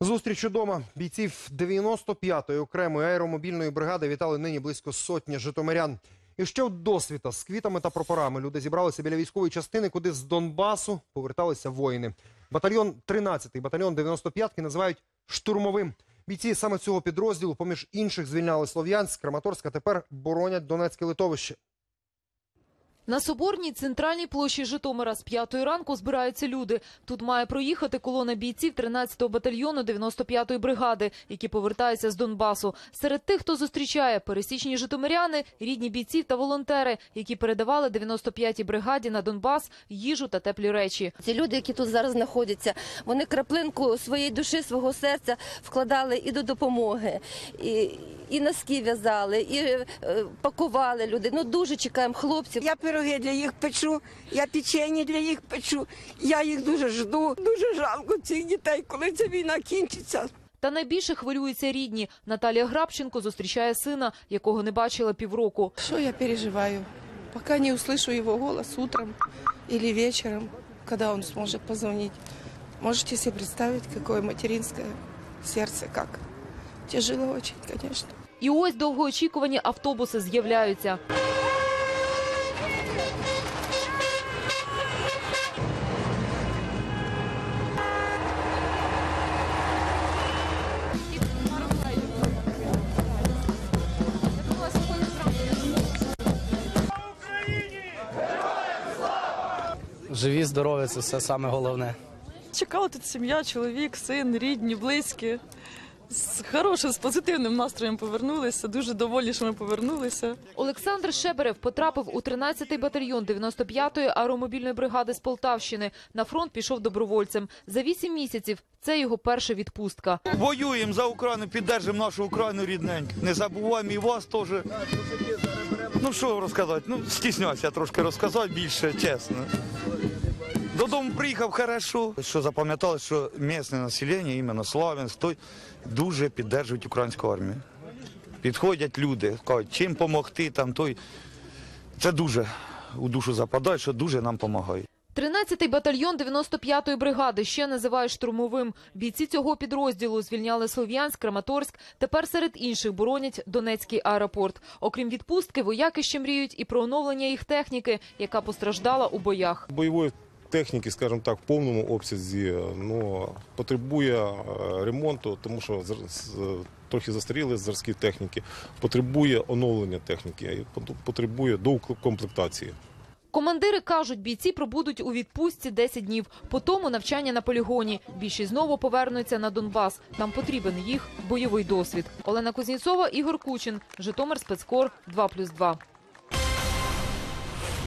Зустріч удома бійців 95-ї окремої аеромобільної бригади вітали нині близько сотні житомирян. І ще в досвіта з квітами та прапорами люди зібралися біля військової частини, куди з Донбасу поверталися воїни. Батальйон 13-й, батальйон 95-ки називають штурмовим. Бійці саме цього підрозділу, поміж інших, звільняли Слов'янськ, Краматорськ, а тепер боронять Донецьке литовище. На Соборній центральній площі Житомира з п'ятої ранку збираються люди. Тут має проїхати колона бійців 13-го батальйону 95-ї бригади, які повертаються з Донбасу. Серед тих, хто зустрічає пересічні житомиряни, рідні бійців та волонтери, які передавали 95-й бригаді на Донбас їжу та теплі речі. Ці люди, які тут зараз знаходяться, вони краплинку своєї душі, свого серця вкладали і до допомоги, і, і носки в'язали, і е, пакували люди. Ну дуже чекаємо хлопців. Я пироги для їх печу, я печені для їх печу. Я їх дуже жду. Дуже жалко цих дітей, коли ця війна кінчиться. Та найбільше хвилюються рідні. Наталія Грабченко зустрічає сина, якого не бачила півроку. Что я переживаю? Пока не услышу его голос утром или вечером, когда он сможет позвонить. Можете себе представить, какое материнское сердце, как тяжело очень, конечно. І ось довгоочікувані автобуси з'являються. Живі, здорові це все саме головне. Чекала тут сім'я, чоловік, син, рідні, близькі. З хорошим, з позитивним настроєм повернулися. Дуже доволі, що ми повернулися. Олександр Шеберев потрапив у 13-й батальйон 95-ї аеромобільної бригади з Полтавщини. На фронт пішов добровольцем. За вісім місяців це його перша відпустка. Воюємо за Україну, піддержимо нашу Україну рідненьку. Не забуваємо і вас теж. Ну що розказати? Ну, стіснявся трошки розказати більше, чесно. Додому приїхав хорошо. Що запам'ятали, що місцеве населення, іменно Славянськ, той дуже підтримують українську армію. Підходять люди, кажуть, чим допомогти, там той. Це дуже у душу западає, що дуже нам допомагає. 13-й батальйон 95-ї бригади ще називають штурмовим. Бійці цього підрозділу звільняли Слов'янськ, Краматорськ. Тепер серед інших боронять Донецький аеропорт. Окрім відпустки, вояки ще мріють і про оновлення їх техніки, яка постраждала у боях. бойової техніки, скажімо так, в повному обсязі ну, потребує е, ремонту, тому що трохи застаріли зразки техніки, потребує оновлення техніки, потребує доукомплектації. Командири кажуть, бійці пробудуть у відпустці 10 днів. По тому навчання на полігоні. Більшість знову повернуться на Донбас. Там потрібен їх бойовий досвід. Олена Кузнєцова, Ігор Кучин, Житомир Спецкор 2+,2.